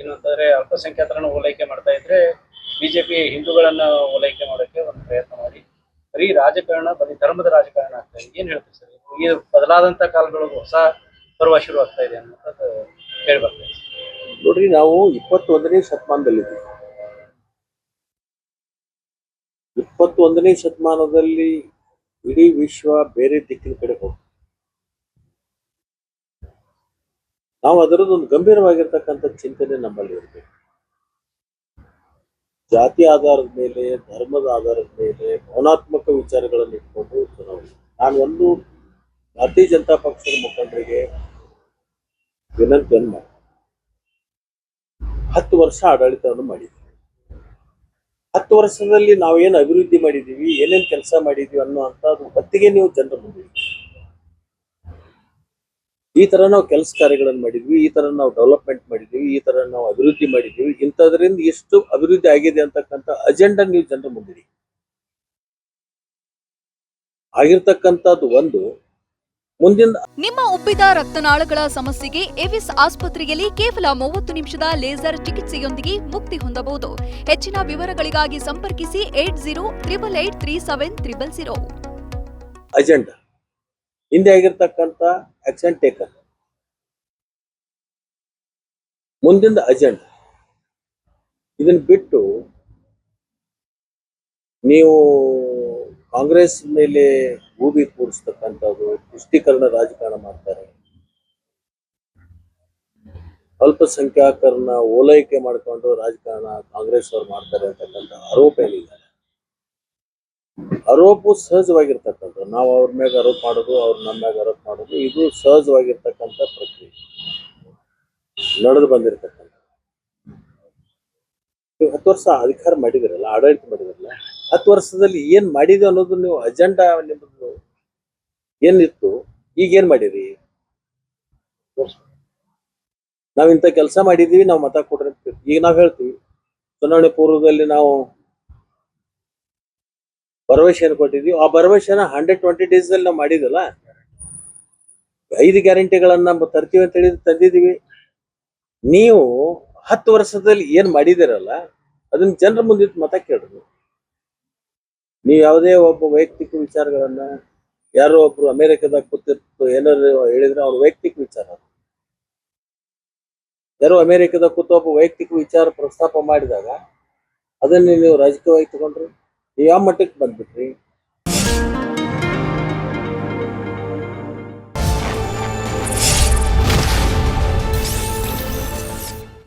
ಏನಂತಂದ್ರೆ ಅಲ್ಪಸಂಖ್ಯಾತರನ್ನು ಓಲೈಕೆ ಮಾಡ್ತಾ ಇದ್ರೆ ಬಿಜೆಪಿ ಹಿಂದೂಗಳನ್ನ ಓಲೈಕೆ ಮಾಡೋಕೆ ಒಂದು ಪ್ರಯತ್ನ ಮಾಡಿ. ಬರೀ ರಾಜಕಾರಣ, ಬರೀ ಧರ್ಮದ ರಾಜಕಾರಣ ಆಗ್ತಾ ಇದೆ. ಏನ್ ಹೇಳ್ತೀವಿ ಸರ್? ಈ ಬದಲಾದಂತ ಕಾಲಗಳು ಹೊಸ ಪರ್ವ ಶುರು ಆಗ್ತಾ ಇದೆ ಅನ್ನೋದು ಬರ್ತದೆ ನೋಡ್ರಿ, ನಾವು ಇಪ್ಪತ್ತೊಂದನೇ ಶತಮಾನದಲ್ಲಿದ್ದೀವಿ. ಇಪ್ಪತ್ತೊಂದನೇ ಶತಮಾನದಲ್ಲಿ ಇಡೀ ವಿಶ್ವ ಬೇರೆ ದಿಕ್ಕಿನ ಕಡೆ ಹೋಗ್ತದೆ ನಾವು ಅದರದ್ದೊಂದು ಗಂಭೀರವಾಗಿರ್ತಕ್ಕಂಥ ಚಿಂತನೆ ನಮ್ಮಲ್ಲಿ ಇರಬೇಕು. ಜಾತಿ ಆಧಾರದ ಮೇಲೆ, ಧರ್ಮದ ಆಧಾರದ ಮೇಲೆ, ಭಾವನಾತ್ಮಕ ವಿಚಾರಗಳನ್ನು ಇಟ್ಕೊಂಡು ಚುನಾವಣೆ. ನಾನು ಒಂದು ಭಾರತೀಯ ಜನತಾ ಪಕ್ಷದ ಮುಖಂಡರಿಗೆ ವಿನಂತಿಯನ್ನು ಮಾಡಿ ಹತ್ತು ವರ್ಷ ಆಡಳಿತವನ್ನು ಮಾಡಿದ್ವಿ. ಹತ್ತು ವರ್ಷದಲ್ಲಿ ನಾವೇನು ಅಭಿವೃದ್ಧಿ ಮಾಡಿದ್ದೀವಿ, ಏನೇನು ಕೆಲಸ ಮಾಡಿದ್ದೀವಿ ಅನ್ನೋ ಅಂತದ್ದು ಹೊತ್ತಿಗೆ ನೀವು ಜನರ ಮುಂದೆ. ಈ ತರ ನಾವು ಕೆಲಸ ಕಾರ್ಯಗಳನ್ನು ಮಾಡಿದ್ವಿ ಈ ತರ ನಾವು ಡೆವಲಪ್ಮೆಂಟ್ ಮಾಡಿದ್ವಿ ಈ ತರ ನಾವು ಅಭಿವೃದ್ಧಿ ಮಾಡಿದ್ವಿ ಇಂಥದ್ರಿಂದ ಎಷ್ಟು ಅಭಿವೃದ್ಧಿ ಆಗಿದೆ ಅಂತಕ್ಕಂಥ ಅಜೆಂಡಾ ನೀವು ಜನರ ಮುಂದಿಡಿ. ಆಗಿರ್ತಕ್ಕಂಥದ್ದು ಒಂದು ಮುಂದಿನ ನಿಮ್ಮ ಉಬ್ಬಿದ ರಕ್ತನಾಳಗಳ ಸಮಸ್ಯೆಗೆ ಎವಿಸ್ ಆಸ್ಪತ್ರೆಯಲ್ಲಿ ಕೇವಲ ಮೂವತ್ತು ನಿಮಿಷದ ಲೇಸರ್ ಚಿಕಿತ್ಸೆಯೊಂದಿಗೆ ಮುಕ್ತಿ ಹೊಂದಬಹುದು. ಹೆಚ್ಚಿನ ವಿವರಗಳಿಗಾಗಿ ಸಂಪರ್ಕಿಸಿ eight zero triple eight three seven triple zero. Agenda ಹಿಂದೆ ಆಗಿರ್ತಕ್ಕಂಥ ಆಕ್ಷನ್ ಟೇಕರ್ ಮುಂದಿನ ಅಜೆಂಡ್ ಇದನ್ನ ಬಿಟ್ಟು ನೀವು ಕಾಂಗ್ರೆಸ್ ಮೇಲೆ ಭೂಮಿ ಕೂರಿಸ್ತಕ್ಕಂಥದ್ದು, ತುಷ್ಟೀಕರಣ ರಾಜಕಾರಣ ಮಾಡ್ತಾರೆ. ಅಲ್ಪಸಂಖ್ಯಾತರನ್ನ ಓಲೈಕೆ ಮಾಡ್ಕೊಂಡು ರಾಜಕಾರಣ ಕಾಂಗ್ರೆಸ್ ಅವ್ರು ಮಾಡ್ತಾರೆ ಅಂತಕ್ಕಂಥ ಆರೋಪ ಏನಿದೆ? ಆರೋಪ ಸಹಜವಾಗಿರ್ತಕ್ಕಂಥ ನಾವು ಅವ್ರ ಮ್ಯಾಗ ಆರೋಪ ಮಾಡೋದು, ಅವ್ರ ನಮ್ಮ ಮ್ಯಾಗ ಆರೋಪ ಮಾಡೋದು, ಇದು ಸಹಜವಾಗಿರ್ತಕ್ಕಂಥ ಪ್ರಕ್ರಿಯೆ. ನಡೆದು ಬಂದಿರತಕ್ಕಂಥ ನೀವು ಹತ್ತು ವರ್ಷ ಅಧಿಕಾರ ಮಾಡಿದಿರಲ್ಲ, ಆಡಳಿತ ಮಾಡಿದಿರಲ್ಲ, ಹತ್ತು ವರ್ಷದಲ್ಲಿ ಏನ್ ಮಾಡಿದ್ವಿ ಅನ್ನೋದು ನೀವು ಅಜೆಂಡಾ ನಿಮ್ಮದು ಏನಿತ್ತು, ಈಗ ಏನ್ ಮಾಡಿರಿ? ನಾವ್ ಇಂಥ ಕೆಲಸ ಮಾಡಿದೀವಿ, ನಾವು ಮತ ಕೊಡ್ರಿ. ಈಗ ನಾವ್ ಹೇಳ್ತೀವಿ, ಚುನಾವಣೆ ಪೂರ್ವದಲ್ಲಿ ನಾವು ಭರವಸೆಯನ್ನು ಕೊಟ್ಟಿದೀವಿ ಆ ಭರವಸೆನ ಹಂಡ್ರೆಡ್ ಟ್ವೆಂಟಿ ಡೇಸ್ ಅಲ್ಲಿ ನಾವು ಮಾಡಿದಲ್ಲ ಐದು ಗ್ಯಾರಂಟಿಗಳನ್ನ ತರ್ತೀವಿ ಅಂತ ಹೇಳಿ ತಂದಿದೀವಿ ನೀವು ಹತ್ತು ವರ್ಷದಲ್ಲಿ ಏನ್ ಮಾಡಿದಿರಲ್ಲ ಅದನ್ನ ಜನರ ಮುಂದೆ ಮತ ಕೇಳ್ರಿ ನೀವು. ಯಾವುದೇ ಒಬ್ಬ ವೈಯಕ್ತಿಕ ವಿಚಾರಗಳನ್ನ, ಯಾರೋ ಒಬ್ರು ಅಮೆರಿಕದಾಗ ಕೂತಿರ್ತು ಏನಾರು ಹೇಳಿದ್ರೆ ಅವ್ರ ವೈಯಕ್ತಿಕ ವಿಚಾರ. ಯಾರೋ ಅಮೆರಿಕದಾಗ ಕೂತು ಒಬ್ಬ ವೈಯಕ್ತಿಕ ವಿಚಾರ ಪ್ರಸ್ತಾಪ ಮಾಡಿದಾಗ, ಅದನ್ನೇ ನೀವು ರಾಜಕೀಯವಾಗಿ ತಗೊಂಡ್ರಿ ನೀವು ಯಾವ ಮಟ್ಟಕ್ಕೆ ಬಂದ್ಬಿಟ್ರಿ